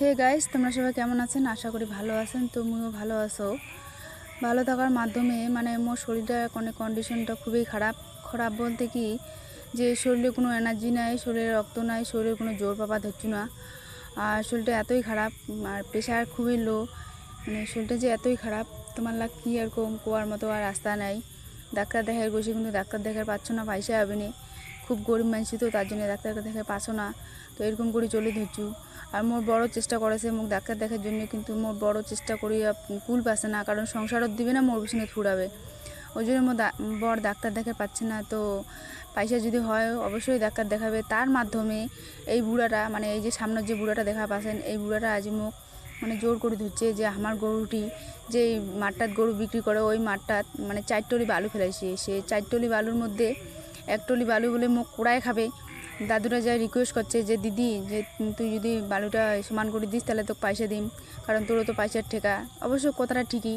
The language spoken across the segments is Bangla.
হে গাইস তোমরা সবাই কেমন আছেন? আশা করি ভালো আছেন, তুমিও ভালো আছো। ভালো থাকার মাধ্যমে মানে মোর শরীরটা মানে কন্ডিশনটা খুবই খারাপ। খারাপ বলতে কি, যে শরীরে কোনো এনার্জি নাই, শরীরে রক্ত নাই, শরীরে কোনো জোর পাপা ধরছু না। আর শরীরটা এতই খারাপ, আর প্রেশার খুবই লো মানে শরীরটা যে এতই খারাপ, তোমার লাগ কী এরকম কোয়ার মতো আর রাস্তা নাই। ডাক্তার দেখার বসে কিন্তু ডাক্তার দেখার পাচ্ছ না পয়সা হবে না। খুব গরিব মানুষ তো, তার জন্য ডাক্তারকে দেখে পাচ্ছ না। তো এরকম করে চলে ধরছু আর মোর বড় চেষ্টা করেছে মোক ডাক্তার দেখার জন্য, কিন্তু মোর বড় চেষ্টা করি কুল পাচ্ছে না, কারণ সংসারও দিবে না, মোর পিছনে ফুরাবে ওই জন্য দা- বড় ডাক্তার দেখে পাচ্ছে না, তো পয়সা যদি হয় অবশ্যই ডাক্তার দেখাবে। তার মাধ্যমে এই বুড়াটা মানে এই যে সামনের যে বুড়াটা দেখা পাচ্ছেন, এই বুড়াটা আজ মোক মানে জোর করে ধরছে যে, আমার গরুটি যে মাঠটাত গরু বিক্রি করে, ওই মাঠটাত মানে চারটলি বালু ফেলাইছে। সে চারটলি বালুর মধ্যে এক টলি বালু বলে মুখ কুড়ায় খাবে। দাদুরা যা রিকোয়েস্ট করছে যে, দিদি, যে তুই যদি বালুটা সমান করে দিস তাহলে তোকে পয়সা দিম, কারণ তোরও তো পয়সার ঠেকা। অবশ্য কথাটা ঠিকই।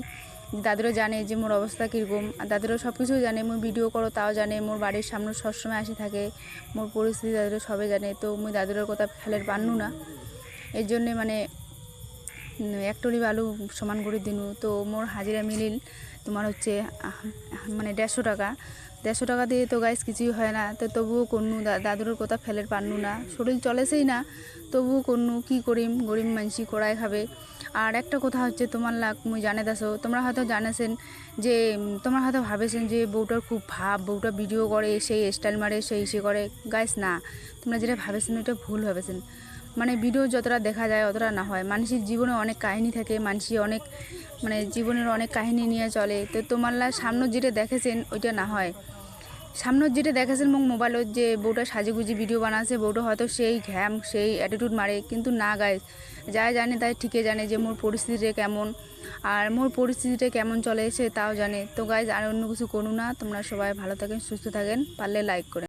দাদুরা জানে যে, মোর অবস্থা কীরকম। আর দাদুরা সব কিছু জানে মোর ভিডিও করো, তাও জানে। মোর বাড়ির সামনে সবসময় আসে থাকে। মোর পরিস্থিতি দাদুরা সবে জানে। তো মুই দাদুরার কথা ফেলের পান্নু না। এর জন্যে মানে একটলি বালু সমান করে দিনু। তো মোর হাজিরা মিলিল তোমার হচ্ছে মানে দেড়শো টাকা। দেড়শো টাকা দিয়ে তো গাইস কিছুই হয় না। তো তবুও করনু দাদুর কথা ফেলের পারনু না। শরীর চলেছেই না। তবুও করনু কি করিম? গরিব মানসি কড়াই খাবে। আর একটা কথা হচ্ছে তোমার লাগ, মুই জানে দাসো, তোমরা হয়তো জানেছেন যে তোমরা হয়তো ভাবেছেন যে বউটার খুব ভাব, বউটা ভিডিও করে, সেই স্টাইল মারে, সেই সে করে। গাইস না। তোমরা যেটা ভাবেছেন ওটা ভুল ভাবেছেন। মানে ভিডিও যতটা দেখা যায় অতটা না হয়। মানুষের জীবনে অনেক কাহিনী থাকে, মানুষই অনেক মানে জীবনের অনেক কাহিনী নিয়ে চলে। তো তোমার লা সামনে যেটা দেখেছেন ওইটা না হয়। সামনের যেটা দেখেছেন মোক মোবাইলত যে বউটা সাজেগুজি ভিডিও বানাচ্ছে, বউটা হয়তো সেই ঘ্যাম, সেই অ্যাটিটিউড মারে। কিন্তু না গায় যাই জানে তাই ঠিকই জানে যে মোর পরিস্থিতিটা কেমন, আর মোর পরিস্থিতিটা কেমন চলে সে তাও জানে। তো গাইজ আর অন্য কিছু করু না তোমরা সবাই ভালো থাকেন, সুস্থ থাকেন, পারলে লাইক করে